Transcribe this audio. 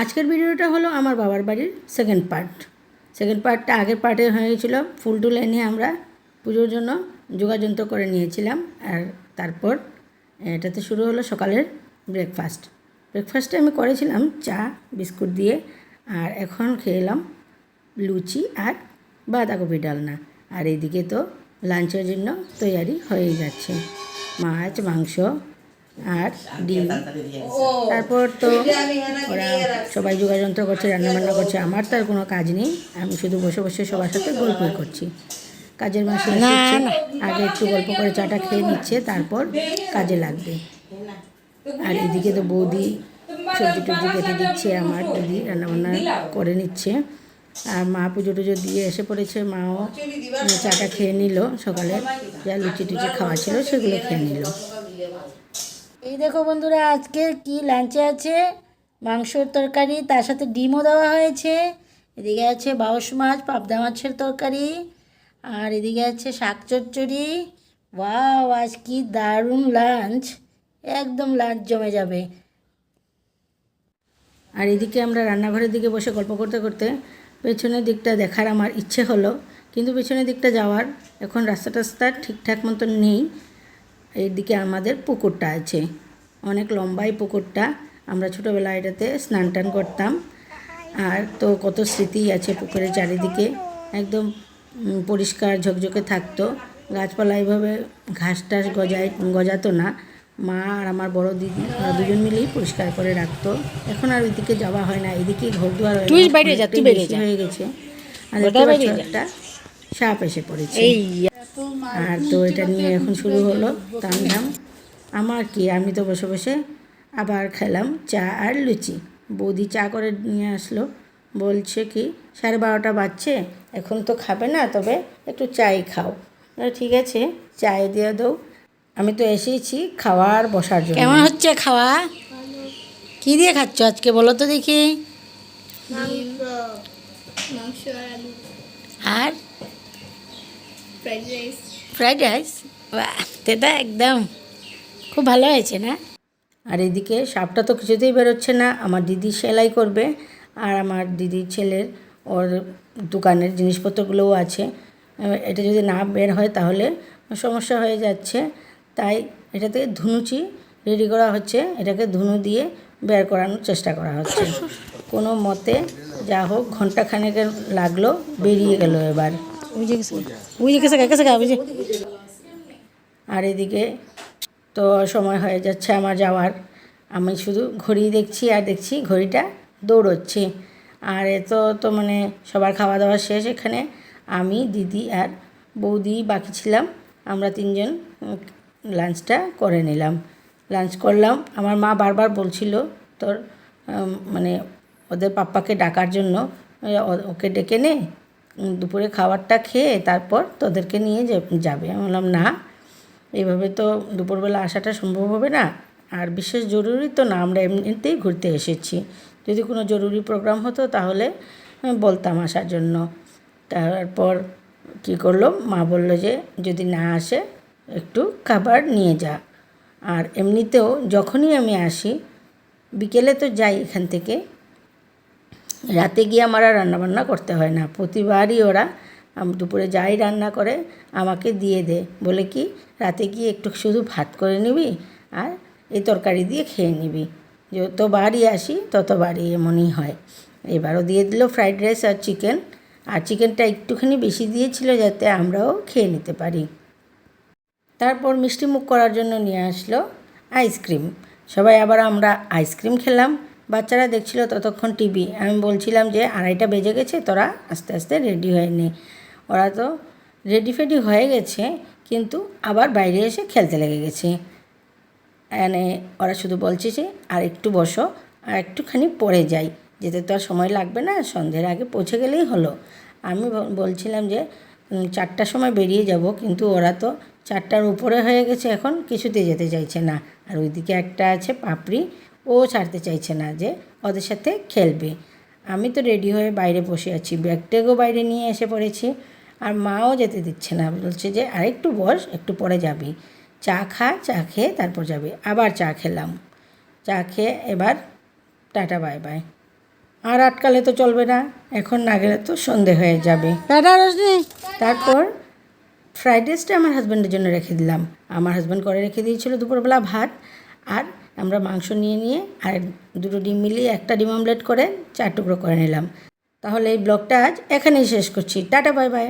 আজকের ভিডিওটা হলো আমার বাবার বাড়ির সেকেন্ড পার্ট সেকেন্ড পার্টটা আগের পার্টে হয়ে হয়েছিল ফুল টুল এনে আমরা পুজোর জন্য যোগাযন্ত্র করে নিয়েছিলাম আর তারপর এটাতে শুরু হলো সকালের ব্রেকফাস্ট ব্রেকফাস্টে আমি করেছিলাম চা বিস্কুট দিয়ে আর এখন খেলাম লুচি আর বাঁধাকপি ডালনা। আর এইদিকে তো লাঞ্চের জন্য তৈয়ারি হয়ে যাচ্ছে। মাছ মাংস আর ডিম। তারপর তো ওরা সবাই যোগাযন্ত্র করছে রান্নাবান্না করছে আমার তার কোনো কাজ নেই। আমি শুধু বসে বসে সবার সাথে গল্পই করছি। কাজের মাসে আগে একটু গল্প করে চাটা খেয়ে নিচ্ছে তারপর কাজে লাগবে। আর এদিকে তো বৌদি সবজি টবজি কেটে দিচ্ছে আমার দিদি রান্নাবান্না করে নিচ্ছে। আর মা পুজো টুজো দিয়ে এসে পড়েছে মাও চাটা খেয়ে নিল সকালে। যা লুচি টুচি খাওয়া ছিল সেগুলো খেয়ে নিল। এই দেখো বন্ধুরা আজকে কি লাঞ্চে আছে? মাংসর তরকারি, তার সাথে ডিমও দেওয়া হয়েছে। এদিকে আছে বাউশ মাছ, পাবদা মাছের তরকারি, আর এদিকে আছে শাক চচ্চড়ি। ওয়াও, আজ কি দারুণ লাঞ্চ! একদম লাঞ্চ জমে যাবে। আর এদিকে আমরা রান্নাঘরের দিকে বসে গল্প করতে করতে পেছনের দিকটা দেখার আমার ইচ্ছে হলো, কিন্তু পেছনের দিকটা যাওয়ার এখন রাস্তা টাস্তা ঠিকঠাক মতন নেই। এইদিকে আমাদের পুকুরটা আছে, অনেক লম্বাই পুকুরটা। আমরা ছোটোবেলায় এটাতে স্নান টান করতাম। আর তো কত স্মৃতি আছে পুকুরের চারিদিকে। একদম পরিষ্কার ঝকঝকে থাকতো। গাছপালা এইভাবে ঘাস টাস গজায় গজাতো না। মা আর আমার বড় দিদি দুজন মিলেই পরিষ্কার করে রাখতো। এখন আর ওইদিকে যাওয়া হয় না। এদিকে ঘর দুয়ার। হয়ে গেছে আর। একটা সাপ এসে পড়েছে। আর তো এটা নিয়ে এখন শুরু হলো তামঝাম। আমার কি? আমি তো বসে বসে আবার খেলাম চা আর লুচি। বৌদি চা করে নিয়ে আসলো। বলছে কি সাড়ে বারোটা বাজছে এখন তো খাবে না তবে একটু চাই খাও। ঠিক আছে চায় দিয়ে দাও। আমি তো এসেছি খাওয়ার বসার জন্য। কেমন হচ্ছে খাওয়া? কি দিয়ে খাচ্ছ আজকে বলো তো দেখি। মাংস আর? Fried rice. Fried rice? বাহ তেটা একদম। খুব ভালো হয়েছে না? আর এদিকে সাপটা তো কিছুতেই বেরোচ্ছে না আমার দিদি সেলাই করবে আর আমার দিদির ছেলের ওর দোকানের জিনিসপত্রগুলোও আছে। এটা যদি না বের হয় তাহলে সমস্যা হয়ে যাচ্ছে। তাই এটাতে ধুনুচি রেডি করা হচ্ছে এটাকে ধুনু দিয়ে বের করানোর চেষ্টা করা হচ্ছে। কোনো মতে যা হোক ঘন্টাখানেকের লাগল বেরিয়ে গেল এবার। আর এদিকে তো সময় হয়ে যাচ্ছে আমার যাওয়ার। আমি শুধু ঘড়ি দেখছি আর দেখছি ঘড়িটা দৌড়চ্ছে। আর এত তো মানে সবার খাওয়া দাওয়া শেষ এখানে। আমি, দিদি আর বৌদি বাকি ছিলাম। আমরা তিনজন লাঞ্চটা করে নিলাম। লাঞ্চ করলাম। আমার মা বারবার বলছিল, তোর মানে ওদের পাপ্পাকে ডাকার জন্য ওকে ডেকে নে। দুপুরে খাবারটা খেয়ে তারপর তোদেরকে নিয়ে যাবে। আমি বললাম, না। এইভাবে তো দুপুরবেলা আসাটা সম্ভব হবে না। আর বিশেষ জরুরি তো না, আমরা এমনিতেই ঘুরতে এসেছি। যদি কোনো জরুরি প্রোগ্রাম হতো তাহলে বলতাম আসার জন্য। তারপর কী করল? মা বলল যে, যদি না আসে, একটু খাবার নিয়ে যা। আর এমনিতেও যখনই আমি আসি, বিকেলে তো যাই এখান থেকে। রাতে গিয়ে আমার আর রান্নাবান্না করতে হয় না। প্রতিবারই ওরা দুপুরে যাই রান্না করে, আমাকে দিয়ে দে। বলে কি, রাতে গিয়ে একটু শুধু ভাত করে নিবি আর এই তরকারি দিয়ে খেয়ে নিবি। যতবারই আসি, তত বাড়ি এমনই হয়। এবারও দিয়ে দিল ফ্রাইড রাইস আর চিকেন। আর চিকেনটা একটুখানি বেশি দিয়েছিল যাতে আমরাও খেয়ে নিতে পারি। তারপর মিষ্টি মুখ করার জন্য নিয়ে আসলো আইসক্রিম। সবাই আবার আমরা আইসক্রিম খেলাম। বাচ্চারা দেখছিল ততক্ষণ টিভি। আমি বলছিলাম যে, আড়াইটা বেজে গেছে, তোরা আস্তে আস্তে রেডি হয়ে নে। ওরা তো রেডি ফেডি হয়ে গেছে, কিন্তু আবার বাইরে এসে খেলতে লেগে গেছে। মানে ওরা শুধু বলছে যে, আর একটু বসো, আর একটুখানি পরে যাই, যেতে তো আর সময় লাগবে না, সন্ধ্যের আগে পৌঁছে গেলেই হলো। আমি বলছিলাম যে চারটার সময় বেরিয়ে যাব, কিন্তু ওরা তো চারটার উপরে হয়ে গেছে এখন কিছুতে যেতে চাইছে না। আর ওইদিকে একটা আছে পাপড়ি, ও ছাড়তে চাইছে না যে, ওদের সাথে খেলবে। আমি তো রেডি হয়ে বাইরে বসে আছি, ব্যাগ বাইরে নিয়ে এসে পড়েছি। আর মাও যেতে দিচ্ছে না। বলছে যে আরেকটু বস একটু পরে যাবি। চা খা চা খেয়ে তারপর যাবি। আবার চা খেলাম। চা খেয়ে এবার টাটা বাই বাই। আর আটকালে তো চলবে না। এখন না গেলে তো সন্ধে হয়ে যাবে। তারপর ফ্রাইড রাইসটা আমার হাজব্যান্ডের জন্য রেখে দিলাম। আমার হাজব্যান্ড করে রেখে দিয়েছিল দুপুরবেলা ভাত আর আমরা মাংস নিয়ে নিয়ে আর দুটো ডিম মিলিয়ে একটা ডিম অমলেট করে চার টুকরো করে নিলাম। তাহলে এই ব্লগটা আজ এখানেই শেষ করছি। Tata bye bye.